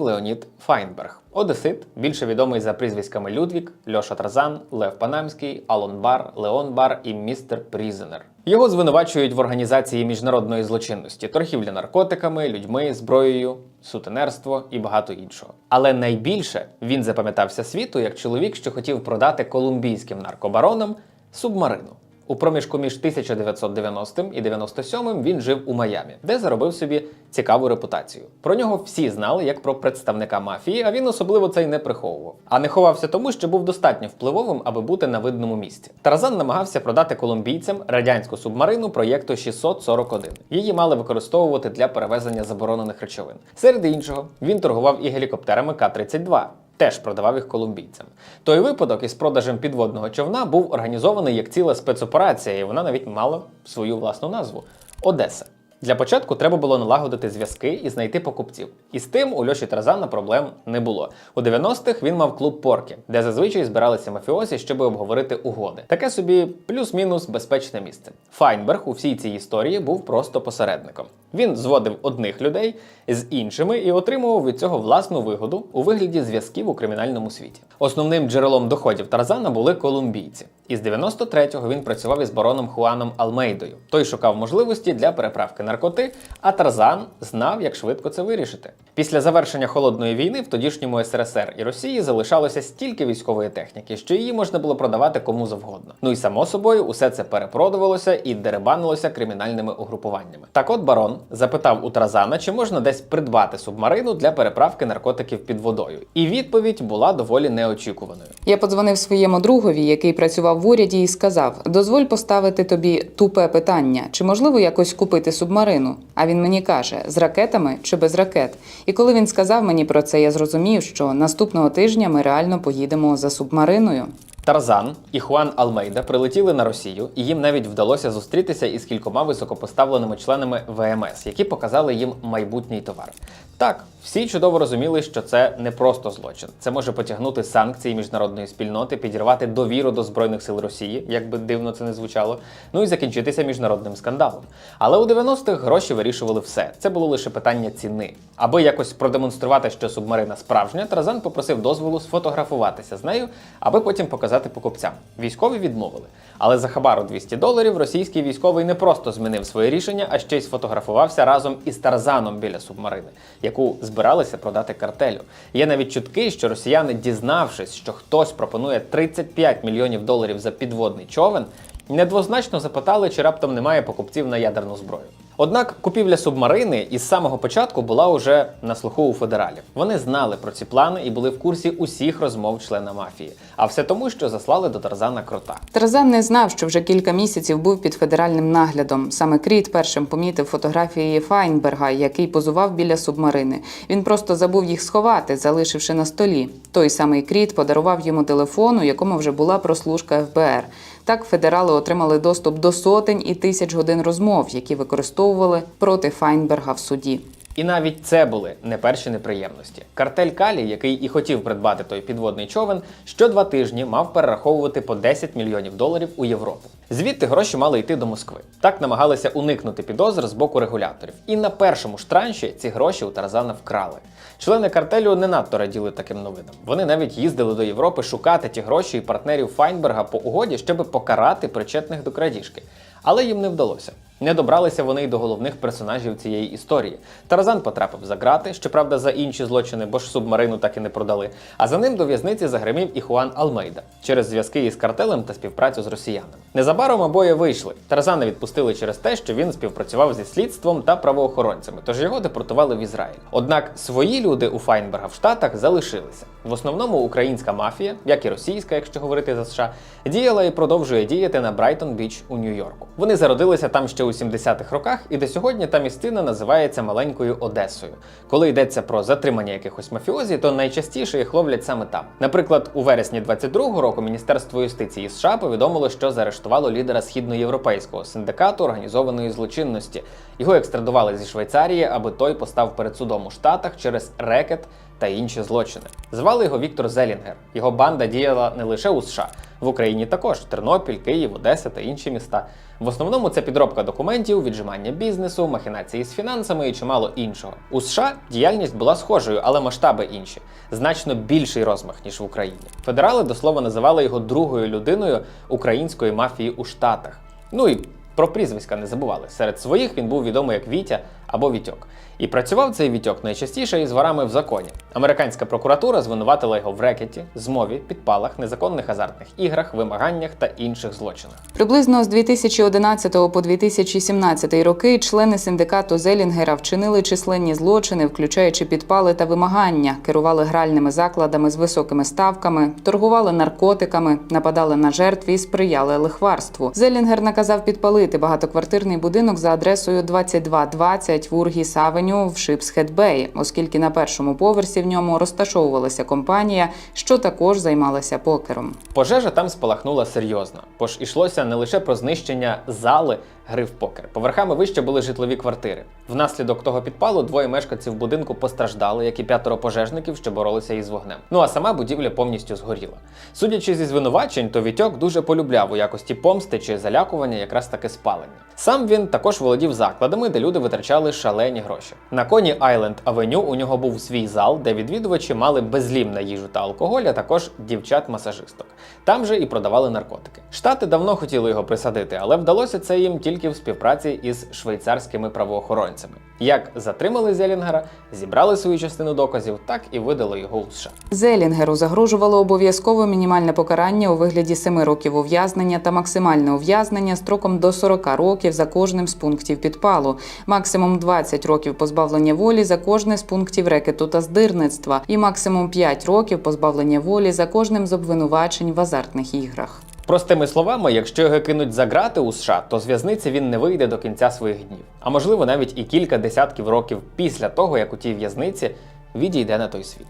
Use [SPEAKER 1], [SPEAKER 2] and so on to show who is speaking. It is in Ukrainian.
[SPEAKER 1] Леонід Файнберг. Одесит, більше відомий за прізвиськами Людвік, Льоша Тразан, Лев Панамський, Алон Бар, Леон Бар і містер Прізенер. Його звинувачують в організації міжнародної злочинності, торгівлі наркотиками, людьми, зброєю, сутенерство і багато іншого. Але найбільше він запам'ятався світу як чоловік, що хотів продати колумбійським наркобаронам субмарину. У проміжку між 1990 і 97 він жив у Майамі, де заробив собі цікаву репутацію. Про нього всі знали як про представника мафії, а він особливо це й не приховував. А не ховався тому, що був достатньо впливовим, аби бути на видному місці. Таразан намагався продати колумбійцям радянську субмарину проєкту 641. Її мали використовувати для перевезення заборонених речовин. Серед іншого, він торгував і гелікоптерами К-32 теж продавав їх колумбійцям. Той випадок із продажем підводного човна був організований як ціла спецоперація, і вона навіть мала свою власну назву Одеса. Для початку треба було налагодити зв'язки і знайти покупців. І з тим у Льоші Таразана проблем не було. У 90-х він мав клуб Поркі, де зазвичай збиралися мафіозі, щоб обговорити угоди. Таке собі плюс-мінус безпечне місце. Файнберг у всій цій історії був просто посередником. Він зводив одних людей з іншими і отримував від цього власну вигоду у вигляді зв'язків у кримінальному світі. Основним джерелом доходів Тарзана були колумбійці. Із 93-го він працював із бароном Хуаном Алмейдою. Той шукав можливості для переправки наркоти, а Тарзан знав, як швидко це вирішити. Після завершення холодної війни в тодішньому СРСР і Росії залишалося стільки військової техніки, що її можна було продавати кому завгодно. Ну і само собою, усе це перепродувалося і деребанилося кримінальними угрупуваннями. Так от барон запитав у Таразана, чи можна десь придбати субмарину для переправки наркотиків під водою. І відповідь була доволі неочікуваною.
[SPEAKER 2] Я подзвонив своєму другові, який працював в уряді, і сказав: дозволь поставити тобі тупе питання, чи можливо якось купити субмарину. А він мені каже: з ракетами чи без ракет. І коли він сказав мені про це, я зрозумів, що наступного тижня ми реально поїдемо за субмариною.
[SPEAKER 1] Тарзан і Хуан Алмейда прилетіли на Росію, і їм навіть вдалося зустрітися із кількома високопоставленими членами ВМС, які показали їм майбутній товар. Так, всі чудово розуміли, що це не просто злочин. Це може потягнути санкції міжнародної спільноти, підірвати довіру до збройних сил Росії, як би дивно це не звучало, ну і закінчитися міжнародним скандалом. Але у 90-х гроші вирішували все. Це було лише питання ціни. Аби якось продемонструвати, що субмарина справжня, Таразан попросив дозволу сфотографуватися з нею, аби потім показати покупцям. Військові відмовили. Але за хабару 200 доларів російський військовий не просто змінив своє рішення, а ще й сфотографувався разом із Тарзаном біля субмарини, яку збиралися продати картелю. Є навіть чутки, що росіяни, дізнавшись, що хтось пропонує 35 мільйонів доларів за підводний човен, недвозначно запитали, чи раптом немає покупців на ядерну зброю. Однак купівля субмарини із самого початку була уже на слуху у федералів. Вони знали про ці плани і були в курсі усіх розмов члена мафії. А все тому, що заслали до Тарзана крота.
[SPEAKER 2] Тарзан не знав, що вже кілька місяців був під федеральним наглядом. Саме Кріт першим помітив фотографії Файнберга, який позував біля субмарини. Він просто забув їх сховати, залишивши на столі. Той самий Кріт подарував йому телефон, у якому вже була прослушка ФБР. Так федерали отримали доступ до сотень і тисяч годин розмов, які використовували проти Файнберга в суді.
[SPEAKER 1] І навіть це були не перші неприємності. Картель Калі, який і хотів придбати той підводний човен, що два тижні мав перераховувати по 10 мільйонів доларів у Європу. Звідти гроші мали йти до Москви. Так намагалися уникнути підозр з боку регуляторів. І на першому ж транші ці гроші у Таразана вкрали. Члени картелю не надто раділи таким новинам. Вони навіть їздили до Європи шукати ті гроші і партнерів Файнберга по угоді, щоб покарати причетних до крадіжки. Але їм не вдалося. Не добралися вони й до головних персонажів цієї історії. Таразан потрапив за грати, щоправда, за інші злочини, бо ж субмарину так і не продали. А за ним до в'язниці загримів і Хуан Алмейда через зв'язки із картелем та співпрацю з росіянами. Незабаром обоє вийшли. Таразана відпустили через те, що він співпрацював зі слідством та правоохоронцями, тож його депортували в Ізраїль. Однак свої люди у Файнберга в Штатах залишилися. В основному українська мафія, як і російська, якщо говорити за США, діяла і продовжує діяти на Брайтон Біч у Нью-Йорку. Вони зародилися там ще у 70-х роках, і до сьогодні та місцина називається маленькою Одесою. Коли йдеться про затримання якихось мафіозі, то найчастіше їх ловлять саме там. Наприклад, у вересні 22-го року Міністерство юстиції США повідомило, що заарештувало лідера східноєвропейського синдикату організованої злочинності. Його екстрадували зі Швейцарії, аби той постав перед судом у Штатах через рекет та інші злочини. Звали його Віктор Зелінгер. Його банда діяла не лише у США, в Україні також Тернопіль, Київ, Одеса та інші міста. В основному це підробка документів, віджимання бізнесу, махінації з фінансами і чимало іншого. У США діяльність була схожою, але масштаби інші, значно більший розмах ніж в Україні. Федерали до слова називали його другою людиною української мафії у Штатах. Ну і про прізвиська не забували. Серед своїх він був відомий як Вітя або Вітьок. І працював цей Вітьок найчастіше із ворами в законі. Американська прокуратура звинуватила його в рекеті, змові, підпалах, незаконних азартних іграх, вимаганнях та інших злочинах.
[SPEAKER 2] Приблизно з 2011 по 2017 роки члени синдикату Зелінгера вчинили численні злочини, включаючи підпали та вимагання, керували гральними закладами з високими ставками, торгували наркотиками, нападали на жертв і сприяли лихварству. Зелінгер наказав підпалити багатоквартирний будинок за адресою 2220 в Ургіс Авеню в Шипсхед-Бей, оскільки на першому поверсі в ньому розташовувалася компанія, що також займалася покером.
[SPEAKER 1] Пожежа там спалахнула серйозно, бо ж ішлося не лише про знищення зали гри в покер. Поверхами вище були житлові квартири. Внаслідок того підпалу двоє мешканців будинку постраждали, як і п'ятеро пожежників, що боролися із вогнем. Ну а сама будівля повністю згоріла. Судячи зі звинувачень, то Вітьок дуже полюбляв у якості помсти чи залякування якраз таки спалення. Сам він також володів закладами, де люди витрачали шалені гроші. На коні Айленд Авеню у нього був свій зал, де відвідувачі мали безлім на їжу та алкоголь, а також дівчат-масажисток. Там же і продавали наркотики. Штати давно хотіли його присадити, але вдалося це їм тільки в співпраці із швейцарськими правоохоронцями. Як затримали Зелінгера, зібрали свою частину доказів, так і видали його у США.
[SPEAKER 2] Зелінгеру загрожувало обов'язково мінімальне покарання у вигляді 7 років ув'язнення та максимальне ув'язнення строком до 40 років за кожним з пунктів підпалу, максимум 20 років позбавлення волі за кожне з пунктів рекету та здирництва, і максимум 5 років позбавлення волі за кожним з обвинувачень в азартних іграх.
[SPEAKER 1] Простими словами, якщо його кинуть за грати у США, то з в'язниці він не вийде до кінця своїх днів, а можливо навіть і кілька десятків років після того, як у тій в'язниці відійде на той світ.